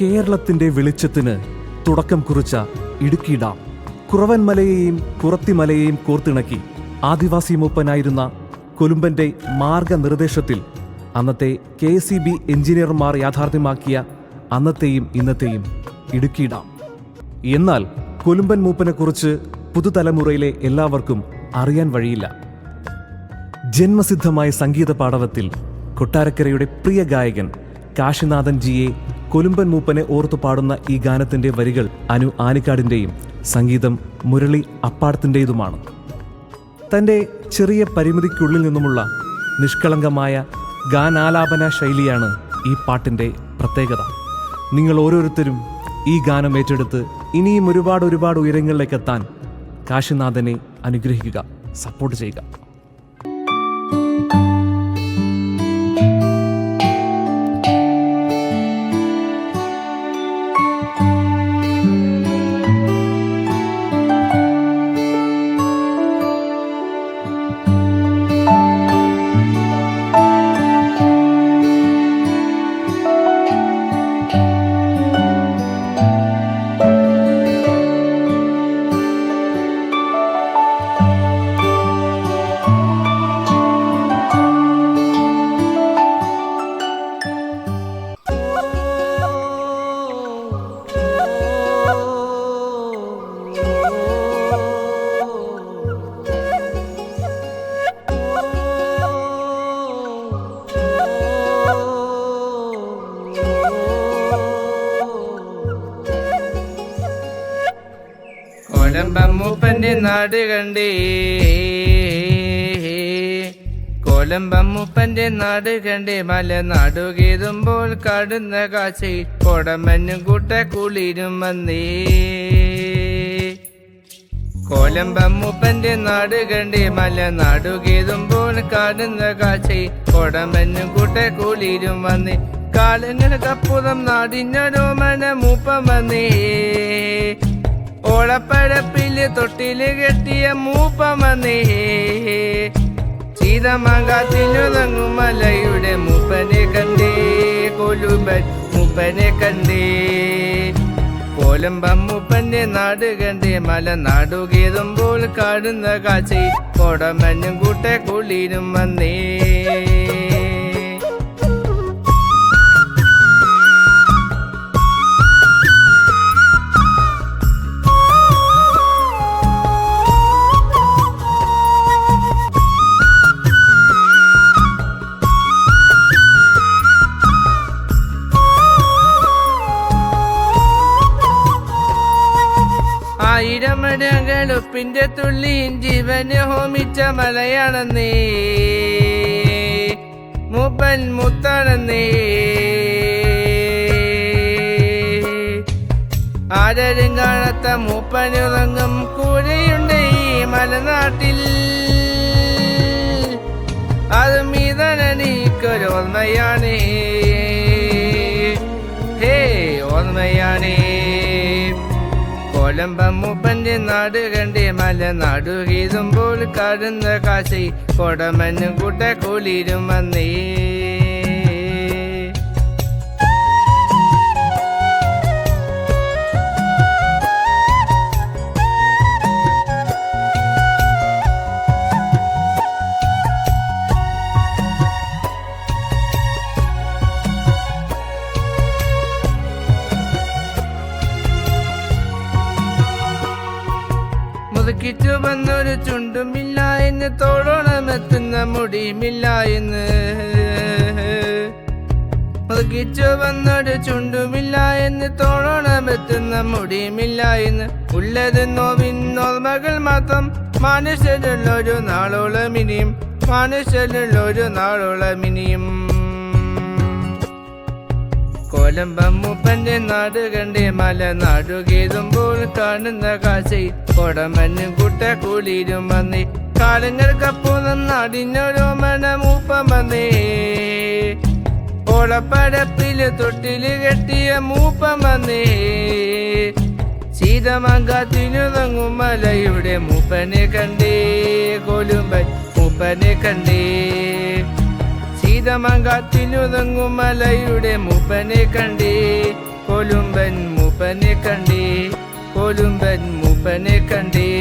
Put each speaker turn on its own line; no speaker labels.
കേരളത്തിന്റെ വെളിച്ചത്തിന് തുടക്കം കുറിച്ച ഇടുക്കി ഡാം. കുറവൻമലയെയും കുറത്തിമലയെയും കോർത്തിണക്കി ആദിവാസി മൂപ്പനായിരുന്ന കൊലുമ്പന്റെ മാർഗനിർദ്ദേശത്തിൽ അന്നത്തെ കെ സി ബി എഞ്ചിനീയർമാർ യാഥാർത്ഥ്യമാക്കിയ അന്നത്തെയും ഇന്നത്തെയും ഇടുക്കി ഡാം. എന്നാൽ കൊലുമ്പൻ മൂപ്പനെക്കുറിച്ച് പുതുതലമുറയിലെ എല്ലാവർക്കും അറിയാൻ വഴിയില്ല. ജന്മസിദ്ധമായ സംഗീത പാടവത്തിൽ കൊട്ടാരക്കരയുടെ പ്രിയ ഗായകൻ കാശിനാഥൻ ജിയെ കൊലുമ്പൻ മൂപ്പനെ ഓർത്തു പാടുന്ന ഈ ഗാനത്തിന്റെ വരികൾ അനു ആനിക്കാടിന്റെയും സംഗീതം മുരളി അപ്പാടത്തിന്റെതുമാണ് തന്റെ ചെറിയ പരിമിതിക്കുള്ളിൽ നിന്നുമുള്ള നിഷ്കളങ്കമായ ഗാനാലാപന ശൈലിയാണ് ഈ പാട്ടിന്റെ പ്രത്യേകത. നിങ്ങൾ ഓരോരുത്തരും ഈ ഗാനം ഏറ്റെടുത്ത് ഇനിയും ഒരുപാട് ഒരുപാട് ഉയരങ്ങളിലേക്ക് എത്താൻ കാശിനാഥനെ അനുഗ്രഹിക്കുക സപ്പോർട്ട് ചെയ്യുക.
കോലമ്പമ്മൂപ്പന്റെ നാട് കണ്ടേ. കോലമ്പമ്മൂപ്പന്റെ നാട് കണ്ടേ. മല നാടുകേതുമ്പോൾ കാടുന്ന കാശയിൽ കോടമഞ്ഞും കൂട്ട കുളിരും വന്നേ കോലമ്പമ്മൂപ്പന്റെ നാട് കണ്ടേ. മല നാടുകേതുമ്പോൾ കാടുന്ന കാശയിൽ കോടമഞ്ഞും കൂട്ട കുളിരും വന്നേ. കാലങ്ങൾ കപ്പുറം കാലങ്ങൾക്കപ്പുറം നാടിഞ്ഞൊരോമന മൂപ്പം വന്നേ. ഓളപ്പഴപ്പിൽ തൊട്ടിൽ കെട്ടിയ മൂപ്പമന്നേ. ചീതമാങ്കാത്തിനു മലയുടെ മൂപ്പനെ കണ്ടേ. കൊലുമ്പൻ മൂപ്പനെ കണ്ടേ. കോലമ്പം മൂപ്പന്റെ നാട് കണ്ടേ. മല നാടുകേതുമ്പോൾ കാടുന്ന കാച്ചി കോടമഞ്ഞും കൂട്ടെ കുളിരും വന്നേ. ആയിരമടകളുപ്പിന്റെ തുള്ളിയും ജീവന് ഹോമിച്ച മലയാണെന്നേ. മൂപ്പൻ മുത്താണെന്നേ. ആരും കാണാത്ത മൂപ്പനുറങ്ങും കൂടെയുണ്ട് ഈ മലനാട്ടിൽ. അതും ഇതനീക്കൊരോർമ്മയാണേ ഹേ ഓർമ്മയാണേ. കോലമ്പം മൂപ്പന്റെ നാട് കണ്ടേ മല നാടു കീതുമ്പോൾ കാടുന്ന കാശി കൊടമനും കൂട്ട കുളിരും വന്നേ. മുതുക്കിച്ചു വന്നൊരു ചുണ്ടുമില്ല എന്ന് തോളോണമെത്തുന്ന മുടിയുമില്ല എന്ന്. മുതുക്കിച്ചു വന്നൊരു ചുണ്ടുമില്ല എന്ന് തോളോണമെത്തുന്ന മുടിയുമില്ല എന്ന്. ഉള്ളത് നോവിൻ നോർമകൾ മാത്രം മനുഷ്യരുള്ളൊരു നാളോളം ഇനിയും മനുഷ്യരുള്ളൊരു നാളോളം ഇനിയും കോലമ്പം മൂപ്പന്റെ നാട് കണ്ടേ മല നാടുകേതുമ്പോൾ കാണുന്ന കാശി കൊടമഞ്ഞും കുട്ട കൂലിയിലും വന്നേ കാലങ്ങൾക്കപ്പുറം നാടിഞ്ഞൊരു മണമൂപ്പം വന്നേ. ഓളപ്പടപ്പിൽ തൊട്ടിൽ കെട്ടിയ മൂപ്പം വന്നേ. ശീതമങ്കാത്തിനുറങ്ങും മലയുടെ മൂപ്പനെ കണ്ടേ. കൊലുമ്പൻ മൂപ്പനെ കണ്ടേ. ശീതമങ്കാത്തിനുറങ്ങും മലയുടെ മൂപ്പനെ കണ്ടേ. കൊലുമ്പൻ മൂപ്പനെ കണ്ടേ. കൊലുമ്പൻ മൂപ്പനെ കണ്ടേ.